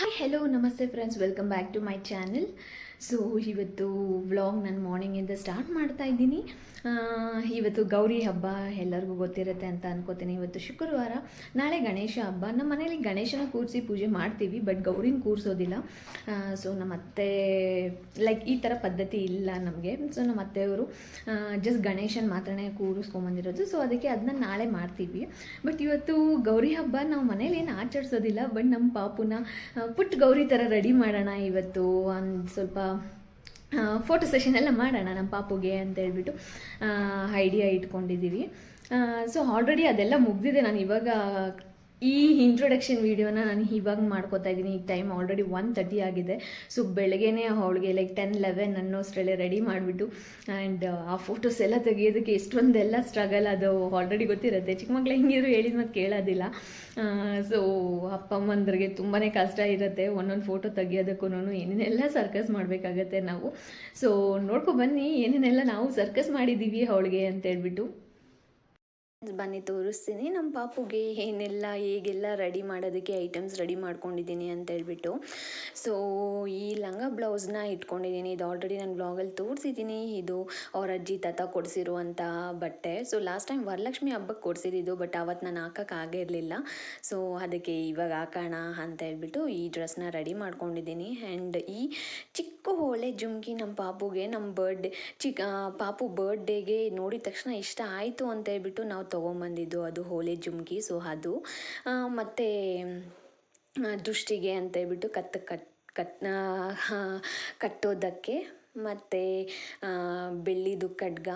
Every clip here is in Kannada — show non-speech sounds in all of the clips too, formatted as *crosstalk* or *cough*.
ಹಾಯ್ ಹೆಲೋ ನಮಸ್ತೆ friends welcome back to my channel so ಇವತ್ತು ವ್ಲಾಗ್ ನಾನು ಮಾರ್ನಿಂಗಿಂದ ಸ್ಟಾರ್ಟ್ ಮಾಡ್ತಾ ಇದ್ದೀನಿ. ಇವತ್ತು ಗೌರಿ ಹಬ್ಬ ಎಲ್ಲರಿಗೂ ಗೊತ್ತಿರುತ್ತೆ ಅಂತ ಅನ್ಕೋತೀನಿ. ಇವತ್ತು ಶುಕ್ರವಾರ, ನಾಳೆ ಗಣೇಶ ಹಬ್ಬ. ನಮ್ಮ ಮನೇಲಿ ಗಣೇಶನ ಕೂರಿಸಿ ಪೂಜೆ ಮಾಡ್ತೀವಿ ಬಟ್ ಗೌರಿನ ಕೂರಿಸೋದಿಲ್ಲ. ಸೊ ನಮ್ಮ ಅತ್ತೆ ಲೈಕ್ ಈ ಥರ ಪದ್ಧತಿ ಇಲ್ಲ ನಮಗೆ. ಸೊ ನಮ್ಮ ಅತ್ತೆಯವರು ಜಸ್ಟ್ ಗಣೇಶನ ಮಾತ್ರನೇ ಕೂರಿಸ್ಕೊಂಬಂದಿರೋದು ಸೊ ಅದಕ್ಕೆ ಅದನ್ನ ನಾಳೆ ಮಾಡ್ತೀವಿ. ಬಟ್ ಇವತ್ತು ಗೌರಿ ಹಬ್ಬ ನಾವು ಮನೇಲಿ ಏನು ಆಚರಿಸೋದಿಲ್ಲ. ಬಟ್ ನಮ್ಮ ಪಾಪುನ ಪುಟ್ಟ ಗೌರಿ ಥರ ರೆಡಿ ಮಾಡೋಣ ಇವತ್ತು. ಒಂದು ಸ್ವಲ್ಪ ಫೋಟೋ ಸೆಷನ್ ಎಲ್ಲ ಮಾಡೋಣ ನಮ್ಮ ಪಾಪುಗೆ ಅಂತ ಹೇಳ್ಬಿಟ್ಟು ಐಡಿಯಾ ಇಟ್ಕೊಂಡಿದ್ದೀವಿ ಸೊ ಆಲ್ರೆಡಿ ಅದೆಲ್ಲ ಮುಗ್ದಿದೆ. ನಾನು ಇವಾಗ ಈ ಇಂಟ್ರೊಡಕ್ಷನ್ ವೀಡಿಯೋನ ನಾನು ಇವಾಗ ಮಾಡ್ಕೋತಾ ಇದ್ದೀನಿ. ಈಗ ಟೈಮ್ ಆಲ್ರೆಡಿ ಒನ್ ತರ್ಟಿ ಆಗಿದೆ. ಸೊ ಬೆಳಗ್ಗೆನೇ ಅವಳಿಗೆ ಲೈಕ್ ಟೆನ್ ಲೆವೆನ್ ಅನ್ನೋಷ್ಟರಲ್ಲೇ ರೆಡಿ ಮಾಡಿಬಿಟ್ಟು ಆ್ಯಂಡ್ ಆ ಫೋಟೋಸ್ ಎಲ್ಲ ತೆಗಿಯೋದಕ್ಕೆ ಎಷ್ಟೊಂದೆಲ್ಲ ಸ್ಟ್ರಗಲ್ ಅದು ಆಲ್ರೆಡಿ ಗೊತ್ತಿರುತ್ತೆ. ಚಿಕ್ಕ ಮಕ್ಳು ಹೆಂಗಿದ್ರು ಹೇಳಿದ ಮತ್ತೆ ಕೇಳೋದಿಲ್ಲ. ಸೊ ಅಪ್ಪ, ಅಮ್ಮಂದ್ರಿಗೆ ತುಂಬಾ ಕಷ್ಟ ಇರುತ್ತೆ. ಒಂದೊಂದು ಫೋಟೋ ತೆಗಿಯೋದಕ್ಕೂ ಏನೇನೆಲ್ಲ ಸರ್ಕಸ್ ಮಾಡಬೇಕಾಗತ್ತೆ ನಾವು. ಸೊ ನೋಡ್ಕೊ ಬನ್ನಿ. ಏನೇನೆಲ್ಲ ನಾವು ಸರ್ಕಸ್ ಮಾಡಿದ್ದೀವಿ ಅವಳಿಗೆ ಅಂತ ಹೇಳ್ಬಿಟ್ಟು ಬನ್ನಿ, ತೋರಿಸ್ತೀನಿ. ನಮ್ಮ ಪಾಪುಗೆ ಏನೆಲ್ಲ, ಹೇಗೆಲ್ಲ ರೆಡಿ ಮಾಡೋದಕ್ಕೆ ಐಟಮ್ಸ್ ರೆಡಿ ಮಾಡ್ಕೊಂಡಿದ್ದೀನಿ ಅಂತ ಹೇಳ್ಬಿಟ್ಟು. ಸೊ ಈ ಲಂಗ ಬ್ಲೌಸ್ನ ಇಟ್ಕೊಂಡಿದ್ದೀನಿ. ಇದು ಆಲ್ರೆಡಿ ನಾನು ಬ್ಲಾಗಲ್ಲಿ ತೋರಿಸಿದ್ದೀನಿ. ಇದು ಅವ್ರ ಅಜ್ಜಿ, ತಾತ ಕೊಡಿಸಿರುವಂಥ ಬಟ್ಟೆ. ಸೊ ಲಾಸ್ಟ್ ಟೈಮ್ ವರಲಕ್ಷ್ಮಿ ಹಬ್ಬಕ್ಕೆ ಕೊಡಿಸಿದ್ದು ಬಟ್ ಅವತ್ತು ನಾನು ಹಾಕೋಕ್ಕಾಗಿರಲಿಲ್ಲ ಸೊ ಅದಕ್ಕೆ ಇವಾಗ ಹಾಕೋಣ ಅಂತ ಹೇಳ್ಬಿಟ್ಟು ಈ ಡ್ರೆಸ್ನ ರೆಡಿ ಮಾಡ್ಕೊಂಡಿದ್ದೀನಿ. ಆ್ಯಂಡ್ ಈ ಚಿಕ್ಕ ಹೋಳೆ ಜುಮ್ಕಿ ನಮ್ಮ ಪಾಪುಗೆ ನಮ್ಮ ಬರ್ಡೇ ಚಿಕ್ಕ ಪಾಪು ಬರ್ಡೇಗೆ ನೋಡಿದ ತಕ್ಷಣ ಇಷ್ಟ ಆಯಿತು ಅಂತ ಹೇಳ್ಬಿಟ್ಟು ನಾವು ತೊಗೊಂಬಂದಿದ್ದು ಅದು ಹೋಳಿ ಜುಮ್ಕಿ, ಸೊ ಅದು. ಮತ್ತು ದೃಷ್ಟಿಗೆ ಅಂತ ಹೇಳ್ಬಿಟ್ಟು ಕತ್ತು ಕಟ್ ಕಟ್ ಕಟ್ಟೋದಕ್ಕೆ ಮತ್ತು ಬೆಳ್ಳಿದು ಖಡ್ಗ.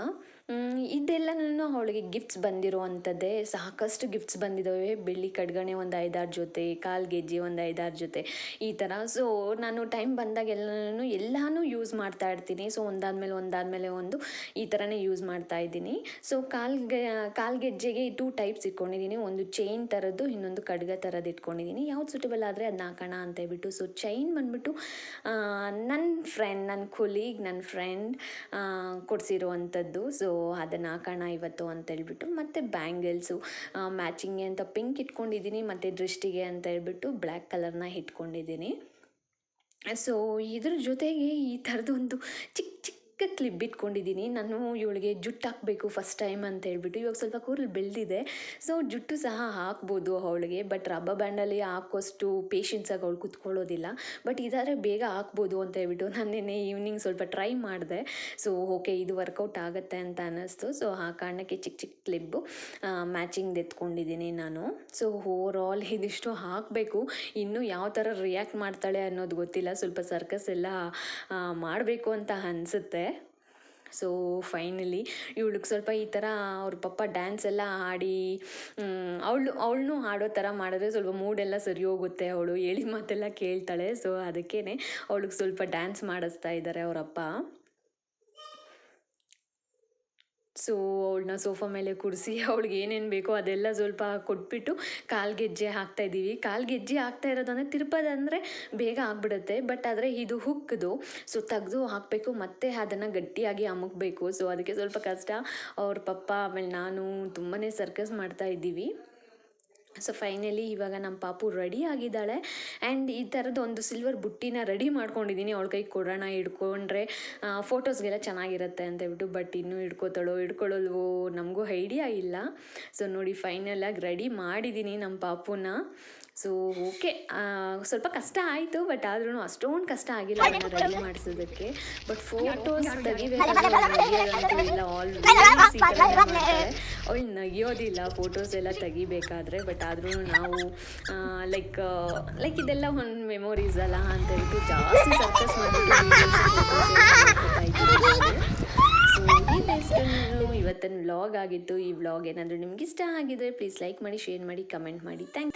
ಇದೆಲ್ಲನೂ ಅವಳಿಗೆ ಗಿಫ್ಟ್ಸ್ ಬಂದಿರುವಂಥದ್ದೇ ಸಾಕಷ್ಟು ಗಿಫ್ಟ್ಸ್ ಬಂದಿದ್ದಾವೆ ಬೆಳ್ಳಿ ಕಡ್ಗಣೆ ಒಂದು ಐದಾರು ಜೊತೆ, ಕಾಲು ಗೆಜ್ಜೆ ಒಂದು ಐದಾರು ಜೊತೆ, ಈ ಥರ ಸೊ ನಾನು ಟೈಮ್ ಬಂದಾಗೆಲ್ಲನೂ ಎಲ್ಲನೂ ಯೂಸ್ ಮಾಡ್ತಾ ಇರ್ತೀನಿ. ಸೊ ಒಂದಾದ್ಮೇಲೆ ಒಂದಾದ್ಮೇಲೆ ಒಂದು ಈ ಥರನೇ ಯೂಸ್ ಮಾಡ್ತಾ ಇದ್ದೀನಿ. ಸೊ ಕಾಲ್ಗೆ ಕಾಲು ಗೆಜ್ಜೆಗೆ ಟೂ ಟೈಪ್ಸ್ ಇಟ್ಕೊಂಡಿದ್ದೀನಿ. ಒಂದು ಚೈನ್ ಥರದ್ದು ಇನ್ನೊಂದು ಖಡ್ಗ ಥರದ್ದು ಇಟ್ಕೊಂಡಿದ್ದೀನಿ. ಯಾವ್ದು ಸೂಟಬಲ್ ಆದರೆ ಅದನ್ನ ಹಾಕೋಣ ಅಂತ ಹೇಳ್ಬಿಟ್ಟು. ಸೊ ಚೈನ್ ಬಂದ್ಬಿಟ್ಟು ನನ್ನ ಫ್ರೆಂಡ್ ನನ್ನ ಕೊಲೀಗ್ ನನ್ನ ಫ್ರೆಂಡ್ ಕೊಡಿಸಿರುವಂಥದ್ದು ಸೊ ಅದನ್ನು ಹಾಕೋಣ ಇವತ್ತು ಅಂತ ಹೇಳ್ಬಿಟ್ಟು ಮತ್ತು ಬ್ಯಾಂಗಲ್ಸು ಮ್ಯಾಚಿಂಗ್ಗೆ ಅಂತ ಪಿಂಕ್ ಇಟ್ಕೊಂಡಿದ್ದೀನಿ, ಮತ್ತು ದೃಷ್ಟಿಗೆ ಅಂತ ಹೇಳ್ಬಿಟ್ಟು ಬ್ಲ್ಯಾಕ್ ಕಲರ್ನ ಇಟ್ಕೊಂಡಿದ್ದೀನಿ. ಸೊ ಇದ್ರ ಜೊತೆಗೆ ಈ ಥರದೊಂದು ಚಿಕ್ಕ ಚಿಕ್ಕ ಕ್ಲಿಪ್ ಇಟ್ಕೊಂಡಿದ್ದೀನಿ. ನಾನು ಇವಳಿಗೆ ಜುಟ್ಟು ಹಾಕಬೇಕು ಫಸ್ಟ್ ಟೈಮ್ ಅಂತ ಹೇಳ್ಬಿಟ್ಟು. ಇವಾಗ ಸ್ವಲ್ಪ ಕೂರಲ್ಲಿ ಬೆಳೆದಿದೆ. ಸೊ ಜುಟ್ಟು ಸಹ ಹಾಕ್ಬೋದು ಅವಳಿಗೆ ಬಟ್ ರಬ್ಬರ್ ಬ್ಯಾಂಡಲ್ಲಿ ಹಾಕೋಷ್ಟು ಪೇಷನ್ಸಾಗಿ ಅವಳು ಕುತ್ಕೊಳ್ಳೋದಿಲ್ಲ. ಬಟ್ ಇದಾದರೆ ಬೇಗ ಹಾಕ್ಬೋದು ಅಂತ ಹೇಳ್ಬಿಟ್ಟು ನಾನು ನಿನ್ನೆ ಈವ್ನಿಂಗ್ ಸ್ವಲ್ಪ ಟ್ರೈ ಮಾಡಿದೆ. ಸೊ ಓಕೆ ಇದು ವರ್ಕೌಟ್ ಆಗುತ್ತೆ ಅಂತ ಅನ್ನಿಸ್ತು. ಸೊ ಆ ಕಾರಣಕ್ಕೆ ಚಿಕ್ಕ ಚಿಕ್ಕ ಕ್ಲಿಪ್ಪು ಮ್ಯಾಚಿಂಗ್ ಎತ್ಕೊಂಡಿದ್ದೀನಿ ನಾನು. ಸೊ ಓವರ್ ಆಲ್ ಇದಿಷ್ಟು ಹಾಕಬೇಕು. ಇನ್ನು ಯಾವ ಥರ ರಿಯಾಕ್ಟ್ ಮಾಡ್ತಾಳೆ ಅನ್ನೋದು ಗೊತ್ತಿಲ್ಲ. ಸ್ವಲ್ಪ ಸರ್ಕಸ್ ಎಲ್ಲ ಮಾಡಬೇಕು ಅಂತ ಅನಿಸುತ್ತೆ. ಸೊ ಫೈನಲಿ ಇವಳಿಗೆ ಸ್ವಲ್ಪ ಈ ಥರ ಅವ್ರ ಪಪ್ಪ ಡ್ಯಾನ್ಸ್ ಎಲ್ಲ ಆಡಿ ಅವಳು, ಅವಳನ್ನೂ ಆಡೋ ಥರ ಮಾಡಿದ್ರೆ ಸ್ವಲ್ಪ ಮೂಡೆಲ್ಲ ಸರಿ ಹೋಗುತ್ತೆ. ಅವಳು ಹೇಳಿದ ಮಾತೆಲ್ಲ ಕೇಳ್ತಾಳೆ. ಸೊ ಅದಕ್ಕೇ ಅವಳಿಗೆ ಸ್ವಲ್ಪ ಡ್ಯಾನ್ಸ್ ಮಾಡಿಸ್ತಾ ಇದ್ದಾರೆ ಅವರಪ್ಪ ಸೊ, ಅವಳನ್ನ ಸೋಫಾ ಮೇಲೆ ಕೂರಿಸಿ, *laughs* ಅವಳಿಗೆ ಏನೇನು ಬೇಕೋ ಅದೆಲ್ಲ ಸ್ವಲ್ಪ ಕೊಟ್ಬಿಟ್ಟು ಕಾಲು ಗೆಜ್ಜೆ ಹಾಕ್ತಾ ಇದ್ದೀವಿ. ಕಾಲು ಗೆಜ್ಜೆ ಹಾಕ್ತಾ ಇರೋದಂದರೆ ತಿರುಪದಂದರೆ ಬೇಗ ಆಗ್ಬಿಡುತ್ತೆ ಬಟ್ ಆದರೆ ಇದು ಹುಕ್ಕದು ಸೊ ತೆಗೆದು ಹಾಕಬೇಕು, ಮತ್ತೆ ಅದನ್ನು ಗಟ್ಟಿಯಾಗಿ ಅಮುಕ್ಬೇಕು ಸೊ ಅದಕ್ಕೆ ಸ್ವಲ್ಪ ಕಷ್ಟ. ಅವ್ರ ಪಪ್ಪ, ಆಮೇಲೆ ನಾನು ತುಂಬಾ ಸರ್ಕಸ್ ಮಾಡ್ತಾ ಇದ್ದೀವಿ. ಸೊ ಫೈನಲಿ ಇವಾಗ ನಮ್ಮ ಪಾಪು ರೆಡಿ ಆಗಿದ್ದಾಳೆ. ಆ್ಯಂಡ್ ಈ ಥರದ್ದು ಒಂದು ಸಿಲ್ವರ್ ಬುಟ್ಟಿನ ರೆಡಿ ಮಾಡ್ಕೊಂಡಿದ್ದೀನಿ ಅವಳ ಕೈ ಕೊಡೋಣ, ಹಿಡ್ಕೊಂಡ್ರೆ ಫೋಟೋಸ್ಗೆಲ್ಲ ಚೆನ್ನಾಗಿರುತ್ತೆ ಅಂತ ಹೇಳ್ಬಿಟ್ಟು ಬಟ್ ಇನ್ನೂ ಹಿಡ್ಕೋತಾಳೋ ಹಿಡ್ಕೊಳ್ಳೋಲ್ವೋ ನಮಗೂ ಐಡಿಯಾ ಇಲ್ಲ. ಸೊ ನೋಡಿ ಫೈನಲಾಗಿ ರೆಡಿ ಮಾಡಿದ್ದೀನಿ ನಮ್ಮ ಪಾಪುನ. ಸೊ ಓಕೆ ಸ್ವಲ್ಪ ಕಷ್ಟ ಆಯಿತು ಬಟ್ ಆದ್ರೂ ಅಷ್ಟೊಂದು ಕಷ್ಟ ಆಗಿಲ್ಲ ಅದನ್ನು ರೆಡಿ ಮಾಡಿಸೋದಕ್ಕೆ. ಬಟ್ ಫೋಟೋಸ್ ತೆಗಿಬೇಕಾದ್ರೆ ಅವಳು ನಗಿಯೋದಿಲ್ಲ ಫೋಟೋಸ್ ಎಲ್ಲ ತೆಗಿಬೇಕಾದ್ರೆ ಬಟ್ ಆದ್ರೂ ನಾವು ಲೈಕ್ ಲೈಕ್ ಇದೆಲ್ಲ ಒಂದು ಮೆಮೊರೀಸ್ ಅಲ್ಲ ಅಂತ ಹೇಳ್ಬಿಟ್ಟು ಜಾಸ್ತಿ ಸರ್ಕಸ್ ಸೊ ಇದಿಷ್ಟು ಇವತ್ತಿನ ವ್ಲಾಗ್ ಆಗಿತ್ತು. ಈ ವ್ಲಾಗ್ ಏನಾದರೂ ನಿಮ್ಗೆ ಇಷ್ಟ ಆಗಿದ್ರೆ ಪ್ಲೀಸ್ ಲೈಕ್ ಮಾಡಿ ಶೇರ್ ಮಾಡಿ ಕಮೆಂಟ್ ಮಾಡಿ. ಥ್ಯಾಂಕ್